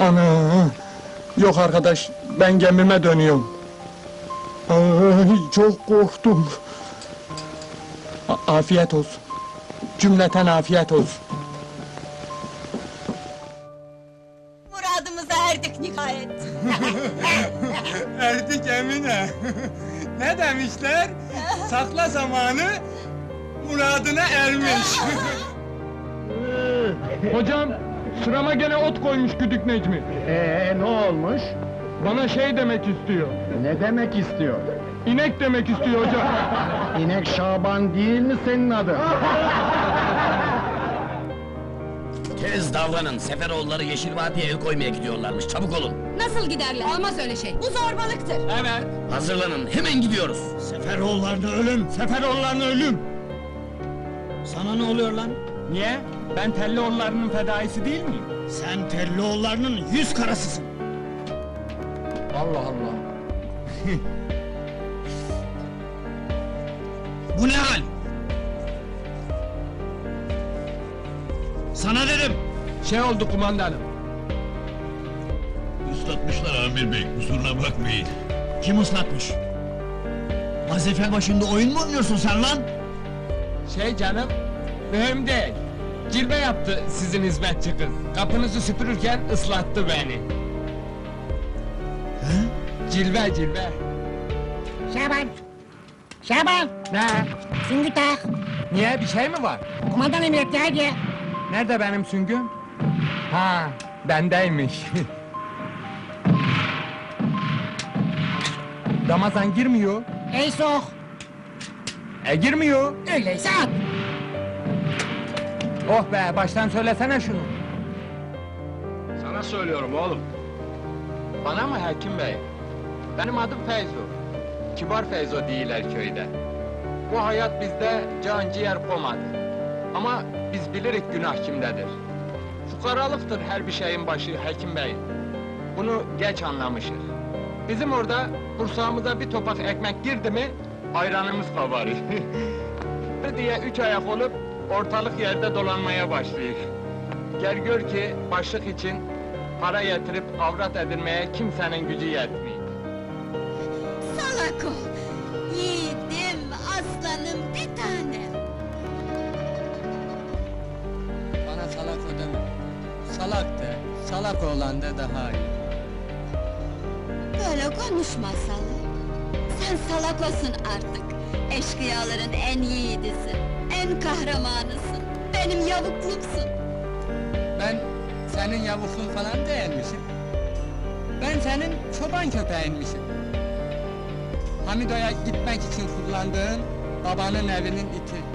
Ana! Yok arkadaş, ben gemime dönüyorum. Ay, çok korktum. A- afiyet olsun. Cümleten afiyet olsun. Muradımıza erdik nihayet. Erdik Emine. ne demişler? Sakla zamanı, muradına ermiş. Hocam, sırama gene ot koymuş güdük Necmi. Ee ne olmuş? Bana şey demek istiyor. Ne demek istiyor? İnek demek istiyor hocam. İnek Şaban değil mi senin adın? Tez davranın. Seferoğulları Yeşil Vadi'ye el koymaya gidiyorlarmış. Çabuk olun. Nasıl giderler? Olmaz öyle şey. Bu zorbalıktır. Evet. Hazırlanın. Hemen gidiyoruz. Seferoğullarına ölüm, Seferoğullarına ölüm. Sana ne oluyor lan? Niye? Ben Tellioğullarının fedaisi değil miyim? Sen Tellioğullarının yüz karasısın. Allah Allah. Bu ne hal? Sana dedim. Şey oldu kumandanım. Islatmışlar Amir Bey, kusuruna bakmayın. Kim ıslatmış? Vazife başında oyun mu oynuyorsun sen lan? Şey canım, mühim değil. Cilve yaptı sizin hizmetçi kız. Kapınızı süpürürken ıslattı beni. Cilve cilve. Şaban! Şaban! Ne? Süngü tak! Niye bir şey mi var? Kumandan emretti hadi! Nerede benim süngüm? Ha, bendeymiş. Ramazan girmiyor. Ey sok! E girmiyor. Öyleyse at! Oh be, baştan söylesene şunu. Sana söylüyorum oğlum. Bana mı Hakim Bey? Benim adım Feyzo. Kibar Feyzo değiller köyde. Bu hayat bizde can ciğer komadı. Ama biz bilirik günah kimdedir. Fukaralıktır her bir şeyin başı Hakim Bey. Bunu geç anlamışız. Bizim orada kursağımıza bir topak ekmek girdi mi ayranımız kabarır. Bir diye üç ayak olup ortalık yerde dolanmaya başlıyor. Gel gör ki başlık için para getirip avrat edinmeye kimsenin gücü yetmiyor. Salak ol. Yiğidim, aslanım, bir tanem. Bana salak o deme. Salak de, salak olan de daha iyi. Böyle konuşma salak. Sen salak olsun artık. Eşkıyaların en yiğidisin. En kahramanısın. Benim yavuklumsun. Ben senin yavukluğun falan değilmişim. Ben senin çoban köpeğinmişim. Hamido'ya gitmek için kullandığın babanın evinin iti.